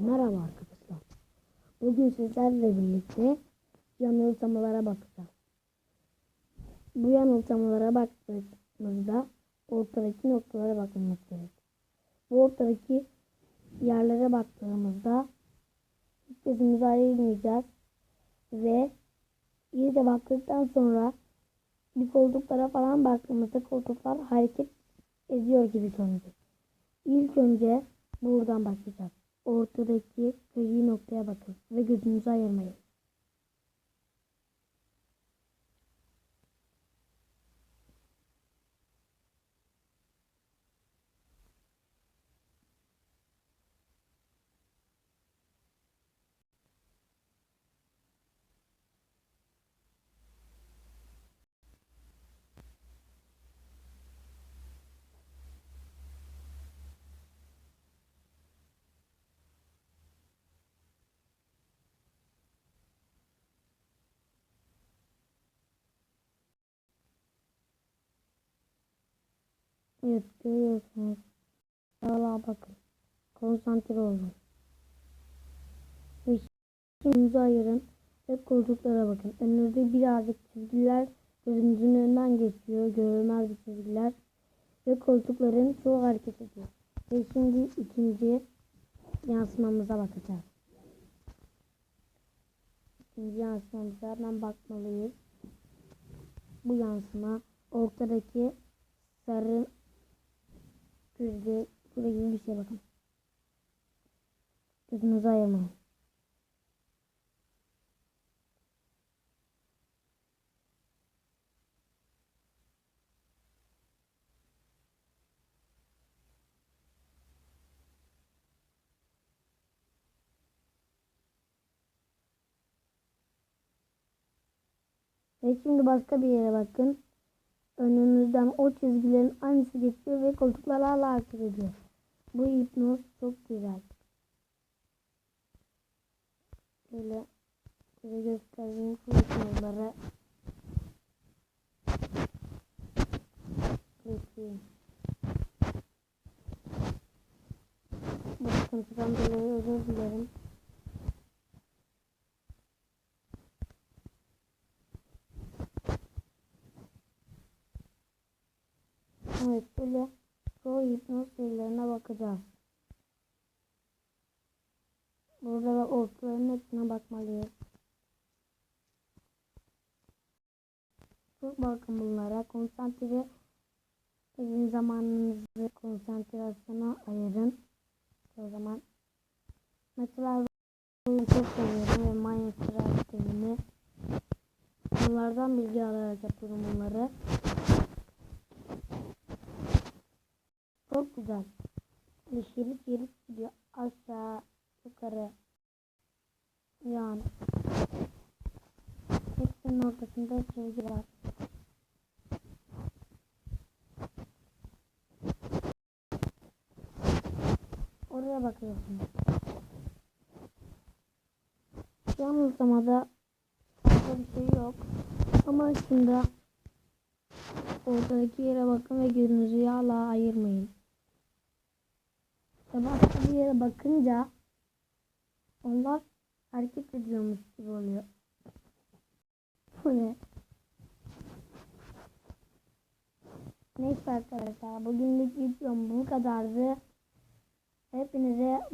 Merhaba arkadaşlar. Bugün sizlerle birlikte yanılsamalara bakacağız. Bu yanılsamalara baktığımızda ortadaki noktalara bakılması gerek. Bu ortadaki yerlere baktığımızda hiç ayırmayacağız ve iyice baktıktan sonra bir koltuklara falan baktığımızda koltuklar hareket ediyor gibi görünecek. İlk önce buradan başlayacağız. Ortadaki gri noktaya bakın ve gözünüzü ayırmayın. Evet görüyorsunuz. Valla bakın. Konsantre olun. Ve gözünüzü ayırın ve koltuklara bakın. Önünüzde birazcık çizgiler gözünüzün önünden geçiyor. Görünmez bir çizgiler. Ve koltukların çoğu hareket ediyor. Ve şimdi ikinci yansımamıza bakacağız. İkinci yansımamıza hemen bakmalıyız. Bu yansıma ortadaki sarı Gözde şurada gibi bir şey bakın. Gözünüzü ayırmayın. Ve şimdi başka bir yere bakın. Önünüzden o çizgilerin aynısı geçiyor ve koltuklar hala hareket ediyor. Bu hipnoz çok güzel. Şöyle size göstereyim şu hipnozları. Geçeyim. Bu sıkıntıdan dolayı özür dilerim. Evet böyle çoğu hipnoz serilerine bakacağız. Burada da ortaların hepsine bakmalıyız. Çok bakın bunlara. Konsantre edin zamanınızı konsantrasyona ayırın. O zaman mesela çok seviyorum ve Minecraft bunlardan bilgi alarak yapıyorum bunları. Çok güzel. Şerit şerit gidiyor. Aşağı, yukarı, yan. Hepsinin ortasında çizgi var. Oraya bakıyorsunuz. Yanılsamada fazla bir şey yok. Ama aslında ortadaki yere bakın ve gözünüzü hala ayırmayın. Başka bir yere bakınca onlar hareket ediyormuş gibi oluyor. Bu ne? Neyse arkadaşlar bugünlük videom bu kadardı. Hepinize bay